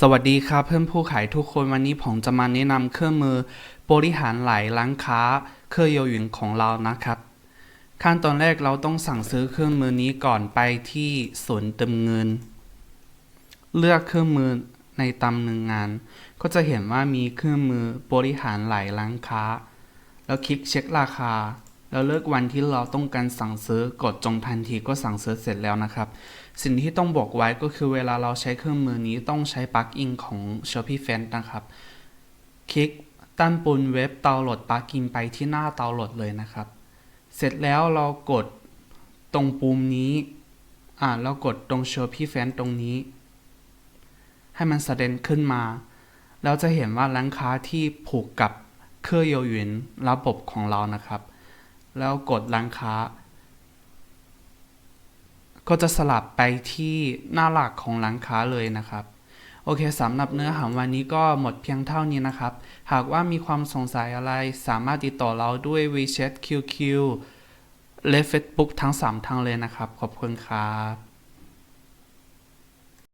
สวัสดีครับเพื่อนผู้ขายทุกคนวันนี้ผมจะมาแนะนำเครื่องมือบริหารหลายร้านค้า เครื่องโยหยุนของเรานะครับ ขั้นตอนแรกเราต้องสั่งซื้อเครื่องมือนี้ก่อนไปที่ศูนย์เติมเงิน เลือกเครื่องมือในตำหนึ่งงาน ก็จะเห็นว่ามีเครื่องมือบริหารหลายร้านค้า แล้วคลิกเช็คราคา แล้วเลือกวันที่เราต้องการสั่งซื้อกดจงทันทีก็สั่งซื้อเสร็จแล้วนะครับ สิ่งที่ต้องบอกไว้ก็คือเวลาเราใช้เครื่องมือนี้ต้องใช้ปลั๊กอินของ Shopee f a n นะครับ คลิกด้านบนเว็บดาวน์โหลดปลั๊กอินไปที่หน้าดาวน์โหลดเลยนะครับ เสร็จแล้วเรากดตรงปุ่มนี้อ่าเรากดตรง Shopee f a n ตรงนี้ ให้มันแสดงขึ้นมาแล้วจะเห็นว่าร้านค้าที่ผูกกับเครื่องโยหยุนระบบของเรานะครับ แล้วกดร้านค้า ก็จะสลับไปที่หน้าหลักของร้านค้าเลยนะครับโอเคสำหรับเนื้อหาวันนี้ก็หมดเพียงเท่านี้นะครับ หากว่ามีความสงสัยอะไรสามารถติดต่อเราด้วย WeChat QQ และ Facebook ทั้ง 3 ทางเลยนะครับ ขอบคุณครับ